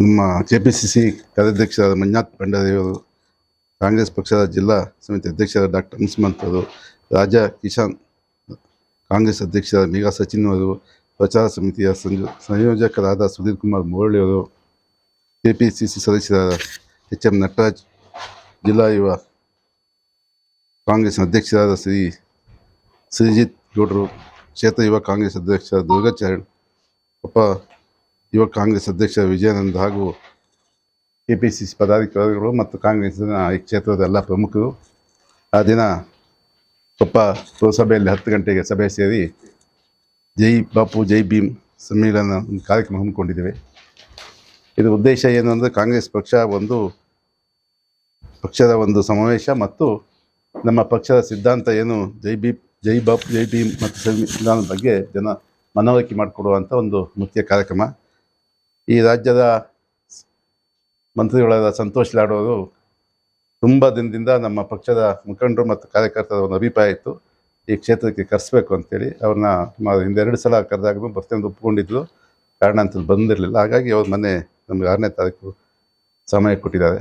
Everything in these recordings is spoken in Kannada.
ನಮ್ಮ ಕೆ ಪಿ ಸಿ ಸಿ ಕಾರ್ಯಾಧ್ಯಕ್ಷರಾದ ಮಂಜುನಾಥ್ ಪಂಡದೇವರು ಕಾಂಗ್ರೆಸ್ ಪಕ್ಷದ ಜಿಲ್ಲಾ ಸಮಿತಿ ಅಧ್ಯಕ್ಷರಾದ ಡಾಕ್ಟರ್ ಹನುಮಂತ್ ಅವರು ರಾಜ ಕಿಸಾನ್ ಕಾಂಗ್ರೆಸ್ ಅಧ್ಯಕ್ಷರಾದ ಮೇಘಾ ಸಚಿನ್ ಅವರು, ಪ್ರಚಾರ ಸಮಿತಿಯ ಸಂಯೋಜಕರಾದ ಸುಧೀರ್ ಕುಮಾರ್ ಮುರಳಿಯವರು ಕೆ ಪಿ ಸಿ ಸಿ ಸದಸ್ಯರಾದ ಎಚ್ ಎಂ ನಟರಾಜ್, ಜಿಲ್ಲಾ ಯುವ ಕಾಂಗ್ರೆಸ್ ಅಧ್ಯಕ್ಷರಾದ ಶ್ರೀ ಶ್ರೀಜಿತ್ ಗೌಡರು, ಕ್ಷೇತ್ರ ಯುವ ಕಾಂಗ್ರೆಸ್ ಅಧ್ಯಕ್ಷ ದುರ್ಗಾಚರಣ್ ಉಪ ಯುವ ಕಾಂಗ್ರೆಸ್ ಅಧ್ಯಕ್ಷ ವಿಜಯಾನಂದ್ ಹಾಗೂ ಕೆ ಪಿ ಸಿ ಸಿ ಪದಾಧಿಕಾರಿಗಳು ಮತ್ತು ಕಾಂಗ್ರೆಸ್ಸಿನ ಈ ಕ್ಷೇತ್ರದ ಎಲ್ಲ ಪ್ರಮುಖರು ಆ ದಿನ ಕೊಪ್ಪ ಪುರಸಭೆಯಲ್ಲಿ ಹತ್ತು ಗಂಟೆಗೆ ಸಭೆ ಸೇರಿ ಜೈ ಬಾಪು, ಜೈ ಭೀಮ್ ಸಮ್ಮೇಳನ ಒಂದು ಕಾರ್ಯಕ್ರಮ ಹಮ್ಮಿಕೊಂಡಿದ್ದೇವೆ. ಇದರ ಉದ್ದೇಶ ಏನು ಅಂದರೆ ಕಾಂಗ್ರೆಸ್ ಪಕ್ಷ ಒಂದು ಪಕ್ಷದ ಒಂದು ಸಮಾವೇಶ ಮತ್ತು ನಮ್ಮ ಪಕ್ಷದ ಸಿದ್ಧಾಂತ ಏನು ಜೈ ಬಿ ಜೈ ಬಾಪು, ಜೈ ಭೀಮ್ ಮತ್ತು ಸಂವಿಧಾನದ ಬಗ್ಗೆ ಜನ ಮನವರಿಕೆ ಮಾಡಿಕೊಡುವಂಥ ಒಂದು ಮುಖ್ಯ ಕಾರ್ಯಕ್ರಮ. ಈ ರಾಜ್ಯದ ಮಂತ್ರಿಗಳಾದ ಸಂತೋಷ್ ಲಾಡೋರು ತುಂಬ ದಿನದಿಂದ ನಮ್ಮ ಪಕ್ಷದ ಮುಖಂಡರು ಮತ್ತು ಕಾರ್ಯಕರ್ತರ ಒಂದು ಅಭಿಪ್ರಾಯ ಇತ್ತು. ಈ ಕ್ಷೇತ್ರಕ್ಕೆ ಕರೆಸ್ಬೇಕು ಅಂತೇಳಿ ಅವ್ರನ್ನ ಸುಮಾರು ಹಿಂದೆರಡು ಸಲ ಕರೆದಾಗೂ ಬರ್ತೇನೆ ಕಾರಣ ಅಂತಲ್ಲಿ ಬಂದಿರಲಿಲ್ಲ. ಹಾಗಾಗಿ ಅವ್ರು ಮೊನ್ನೆ ನಮಗೆ ಆರನೇ ತಾರೀಕು ಸಮಯ ಕೊಟ್ಟಿದ್ದಾರೆ.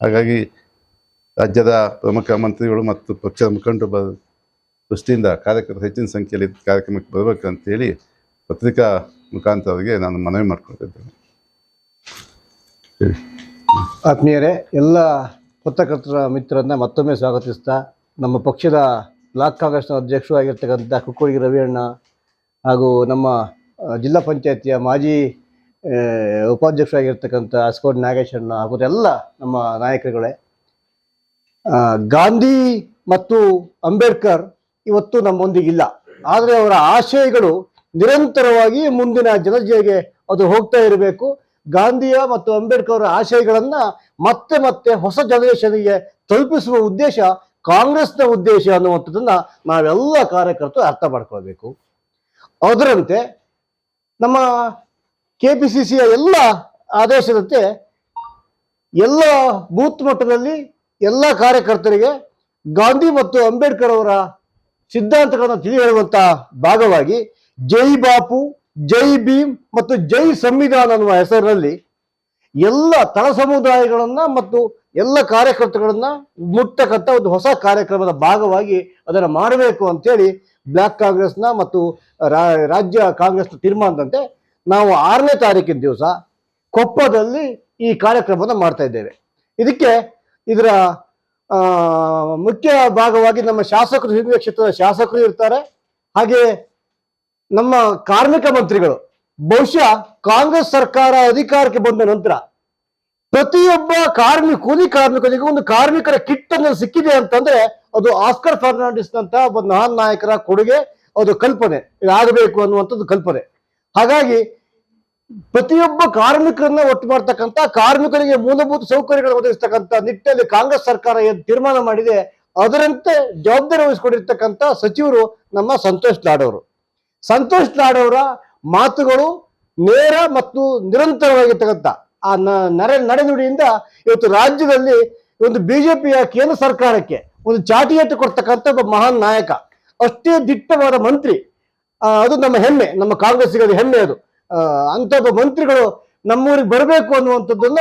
ಹಾಗಾಗಿ ರಾಜ್ಯದ ಪ್ರಮುಖ ಮಂತ್ರಿಗಳು ಮತ್ತು ಪಕ್ಷದ ಮುಖಂಡರು ಬ ದೃಷ್ಟಿಯಿಂದ ಕಾರ್ಯಕರ್ತರು ಹೆಚ್ಚಿನ ಸಂಖ್ಯೆಯಲ್ಲಿ ಕಾರ್ಯಕ್ರಮಕ್ಕೆ ಬರಬೇಕಂತೇಳಿ ಪತ್ರಿಕಾ ಮುಖಾಂತರ ಅವರಿಗೆ ನಾನು ಮನವಿ ಮಾಡ್ಕೊಳ್ತಿದ್ದೇನೆ. ಆತ್ಮೀಯರೇ ಎಲ್ಲ ಪತ್ರಕರ್ತರ ಮಿತ್ರರನ್ನ ಮತ್ತೊಮ್ಮೆ ಸ್ವಾಗತಿಸ್ತಾ ನಮ್ಮ ಪಕ್ಷದ ಬ್ಲಾಕ್ ಕಾಂಗ್ರೆಸ್ನ ಅಧ್ಯಕ್ಷರು ಆಗಿರ್ತಕ್ಕಂಥ ರವಿ ರವಿಯಣ್ಣ ಹಾಗೂ ನಮ್ಮ ಜಿಲ್ಲಾ ಪಂಚಾಯತಿಯ ಮಾಜಿ ಉಪಾಧ್ಯಕ್ಷರಾಗಿರ್ತಕ್ಕಂಥ ಅಸ್ಕೋಡ್ ನಾಗೇಶಣ್ಣ ಹಾಗೂ ಎಲ್ಲ ನಮ್ಮ ನಾಯಕರುಗಳೇ ಗಾಂಧಿ ಮತ್ತು ಅಂಬೇಡ್ಕರ್ ಇವತ್ತು ನಮ್ಮೊಂದಿಗಿಲ್ಲ. ಆದರೆ ಅವರ ಆಶಯಗಳು ನಿರಂತರವಾಗಿ ಮುಂದಿನ ಜನಜೆಗೆ ಅದು ಹೋಗ್ತಾ ಇರಬೇಕು. ಗಾಂಧಿಯ ಮತ್ತು ಅಂಬೇಡ್ಕರ್ ಅವರ ಆಶಯಗಳನ್ನ ಮತ್ತೆ ಮತ್ತೆ ಹೊಸ ಜನರೇಷನ್ಗೆ ತಲುಪಿಸುವ ಉದ್ದೇಶ ಕಾಂಗ್ರೆಸ್ನ ಉದ್ದೇಶ ಅನ್ನುವಂಥದ್ದನ್ನ ನಾವೆಲ್ಲ ಕಾರ್ಯಕರ್ತರು ಅರ್ಥ ಮಾಡ್ಕೊಳ್ಬೇಕು. ಅದರಂತೆ ನಮ್ಮ ಕೆ ಪಿ ಸಿ ಸಿಯ ಎಲ್ಲ ಆದೇಶದಂತೆ ಎಲ್ಲ ಬೂತ್ ಮಟ್ಟದಲ್ಲಿ ಎಲ್ಲ ಕಾರ್ಯಕರ್ತರಿಗೆ ಗಾಂಧಿ ಮತ್ತು ಅಂಬೇಡ್ಕರ್ ಅವರ ಸಿದ್ಧಾಂತಗಳನ್ನು ತಿಳಿ ಹೇಳುವಂಥ ಭಾಗವಾಗಿ ಜೈ ಬಾಪು, ಜೈ ಭೀಮ್ ಮತ್ತು ಜೈ ಸಂವಿಧಾನ ಅನ್ನುವ ಹೆಸರಿನಲ್ಲಿ ಎಲ್ಲ ತಳ ಸಮುದಾಯಗಳನ್ನ ಮತ್ತು ಎಲ್ಲ ಕಾರ್ಯಕರ್ತಗಳನ್ನ ಮುಟ್ಟತಕ್ಕಂಥ ಒಂದು ಹೊಸ ಕಾರ್ಯಕ್ರಮದ ಭಾಗವಾಗಿ ಅದನ್ನು ಮಾಡಬೇಕು ಅಂತೇಳಿ ಬ್ಲಾಕ್ ಕಾಂಗ್ರೆಸ್ನ ಮತ್ತು ರಾಜ್ಯ ಕಾಂಗ್ರೆಸ್ನ ತೀರ್ಮಾನದಂತೆ ನಾವು ಆರನೇ ತಾರೀಕಿನ ದಿವಸ ಕೊಪ್ಪದಲ್ಲಿ ಈ ಕಾರ್ಯಕ್ರಮವನ್ನು ಮಾಡ್ತಾ ಇದ್ದೇವೆ. ಇದಕ್ಕೆ ಇದರ ಮುಖ್ಯ ಭಾಗವಾಗಿ ನಮ್ಮ ಶಾಸಕರು ಹಿಂದಿನ ಕ್ಷೇತ್ರದ ಶಾಸಕರು ಇರ್ತಾರೆ. ಹಾಗೆ ನಮ್ಮ ಕಾರ್ಮಿಕ ಮಂತ್ರಿಗಳು, ಬಹುಶಃ ಕಾಂಗ್ರೆಸ್ ಸರ್ಕಾರ ಅಧಿಕಾರಕ್ಕೆ ಬಂದ ನಂತರ ಪ್ರತಿಯೊಬ್ಬ ಕಾರ್ಮಿಕ, ಕೂಲಿ ಕಾರ್ಮಿಕರಿಗೆ ಒಂದು ಕಾರ್ಮಿಕರ ಕಿಟ್ ಅನ್ನು ಸಿಕ್ಕಿದೆ ಅಂತಂದ್ರೆ ಅದು ಆಸ್ಕರ್ ಫರ್ನಾಂಡಿಸ್ ನಂತ ಒಬ್ಬ ಮಹಾನ್ ನಾಯಕರ ಕೊಡುಗೆ, ಅದು ಕಲ್ಪನೆ. ಇದಾಗಬೇಕು ಅನ್ನುವಂಥದ್ದು ಕಲ್ಪನೆ. ಹಾಗಾಗಿ ಪ್ರತಿಯೊಬ್ಬ ಕಾರ್ಮಿಕರನ್ನ ಒಟ್ಟು ಮಾಡ್ತಕ್ಕಂಥ, ಕಾರ್ಮಿಕರಿಗೆ ಮೂಲಭೂತ ಸೌಕರ್ಯಗಳನ್ನು ಒದಗಿಸ್ತಕ್ಕಂಥ ನಿಟ್ಟಿನಲ್ಲಿ ಕಾಂಗ್ರೆಸ್ ಸರ್ಕಾರ ಏನು ತೀರ್ಮಾನ ಮಾಡಿದೆ, ಅದರಂತೆ ಜವಾಬ್ದಾರಿ ವಹಿಸಿಕೊಂಡಿರ್ತಕ್ಕಂಥ ಸಚಿವರು ನಮ್ಮ ಸಂತೋಷ್ ಲಾಡ್ ಅವರು. ಸಂತೋಷ್ ಲಾಡ್ ಅವರ ಮಾತುಗಳು ನೇರ ಮತ್ತು ನಿರಂತರವಾಗಿರ್ತಕ್ಕಂಥ ಆ ನ- ನಡೆ ನಡೆನುಡಿಯಿಂದ ಇವತ್ತು ರಾಜ್ಯದಲ್ಲಿ ಒಂದು ಬಿಜೆಪಿಯ ಕೇಂದ್ರ ಸರ್ಕಾರಕ್ಕೆ ಒಂದು ಚಾಟಿಯಟ್ಟು ಕೊಡ್ತಕ್ಕಂಥ ಒಬ್ಬ ಮಹಾನ್ ನಾಯಕ. ಅಷ್ಟೇ ದಿಟ್ಟವಾದ ಮಂತ್ರಿ. ಅದು ನಮ್ಮ ಹೆಮ್ಮೆ. ನಮ್ಮ ಕಾಂಗ್ರೆಸ್ಸಿಗೆ ಅದು ಹೆಮ್ಮೆ ಅದು. ಅಂತ ಒಬ್ಬ ಮಂತ್ರಿಗಳು ನಮ್ಮೂರಿಗೆ ಬರಬೇಕು ಅನ್ನುವಂಥದ್ದನ್ನ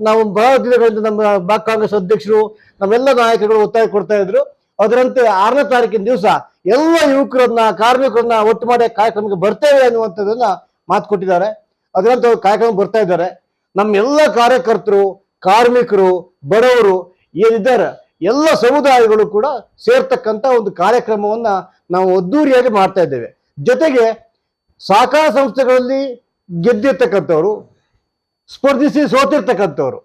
ನಾವು ಬಹಳ ದಿನಗಳಿಂದ ನಮ್ಮ ಕಾಂಗ್ರೆಸ್ ಅಧ್ಯಕ್ಷರು, ನಮ್ಮೆಲ್ಲ ನಾಯಕರು ಒತ್ತಾಯ ಕೊಡ್ತಾ ಇದ್ರು. ಅದರಂತೆ ಆರನೇ ತಾರೀಕಿನ ದಿವಸ ಎಲ್ಲ ಯುವಕರನ್ನ, ಕಾರ್ಮಿಕರನ್ನ ಒಟ್ಟು ಮಾಡಿ ಕಾರ್ಯಕ್ರಮಕ್ಕೆ ಬರ್ತೇವೆ ಅನ್ನುವಂಥದ್ದನ್ನ ಮಾತು ಕೊಟ್ಟಿದ್ದಾರೆ. ಅದರಂತೆ ಕಾರ್ಯಕ್ರಮ ಬರ್ತಾ ಇದ್ದಾರೆ. ನಮ್ಮ ಎಲ್ಲ ಕಾರ್ಯಕರ್ತರು, ಕಾರ್ಮಿಕರು, ಬಡವರು ಏನಿದ್ದಾರೆ, ಎಲ್ಲ ಸಮುದಾಯಗಳು ಕೂಡ ಸೇರ್ತಕ್ಕಂಥ ಒಂದು ಕಾರ್ಯಕ್ರಮವನ್ನ ನಾವು ಅದ್ದೂರಿಯಾಗಿ ಮಾಡ್ತಾ ಇದ್ದೇವೆ. ಜೊತೆಗೆ ಸಹಕಾರ ಸಂಸ್ಥೆಗಳಲ್ಲಿ ಗೆದ್ದಿರ್ತಕ್ಕಂಥವ್ರು, ಸ್ಪರ್ಧಿಸಿ ಸೋತಿರ್ತಕ್ಕಂಥವ್ರು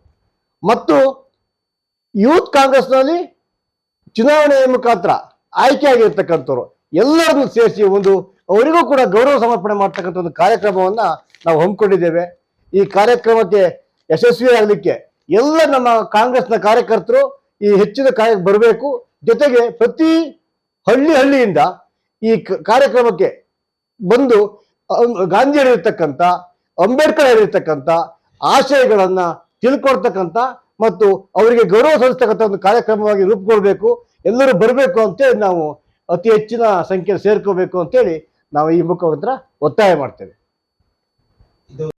ಮತ್ತು ಯೂತ್ ಕಾಂಗ್ರೆಸ್ನಲ್ಲಿ ಚುನಾವಣೆಯ ಮುಖಾಂತರ ಆಯ್ಕೆಯಾಗಿರ್ತಕ್ಕಂಥವ್ರು ಎಲ್ಲರನ್ನು ಸೇರಿಸಿ ಒಂದು, ಅವರಿಗೂ ಕೂಡ ಗೌರವ ಸಮರ್ಪಣೆ ಮಾಡ್ತಕ್ಕಂಥ ಒಂದು ಕಾರ್ಯಕ್ರಮವನ್ನ ನಾವು ಹಮ್ಮಿಕೊಂಡಿದ್ದೇವೆ. ಈ ಕಾರ್ಯಕ್ರಮಕ್ಕೆ ಯಶಸ್ವಿಯಾಗಲಿಕ್ಕೆ ಎಲ್ಲ ನಮ್ಮ ಕಾಂಗ್ರೆಸ್ನ ಕಾರ್ಯಕರ್ತರು ಈ ಹೆಚ್ಚಿನ ಕಾರ್ಯ ಬರಬೇಕು. ಜೊತೆಗೆ ಪ್ರತಿ ಹಳ್ಳಿ ಹಳ್ಳಿಯಿಂದ ಈ ಕಾರ್ಯಕ್ರಮಕ್ಕೆ ಬಂದು ಗಾಂಧಿಯಲ್ಲಿರ್ತಕ್ಕಂಥ ಅಂಬೇಡ್ಕರ್ ಹೇಳಿರ್ತಕ್ಕಂಥ ಆಶಯಗಳನ್ನ ತಿಳ್ಕೊಳ್ತಕ್ಕಂಥ ಮತ್ತು ಅವರಿಗೆ ಗೌರವ ಸಲ್ಲಿಸ್ತಕ್ಕಂಥ ಒಂದು ಕಾರ್ಯಕ್ರಮವಾಗಿ ರೂಪುಗೊಳ್ಬೇಕು, ಎಲ್ಲರೂ ಬರಬೇಕು ಅಂತೇಳಿ ನಾವು ಅತಿ ಹೆಚ್ಚಿನ ಸಂಖ್ಯೆ ಸೇರ್ಕೋಬೇಕು ಅಂತೇಳಿ ನಾವು ಈ ಮುಖಾಂತರ ಒತ್ತಾಯ ಮಾಡ್ತೇವೆ.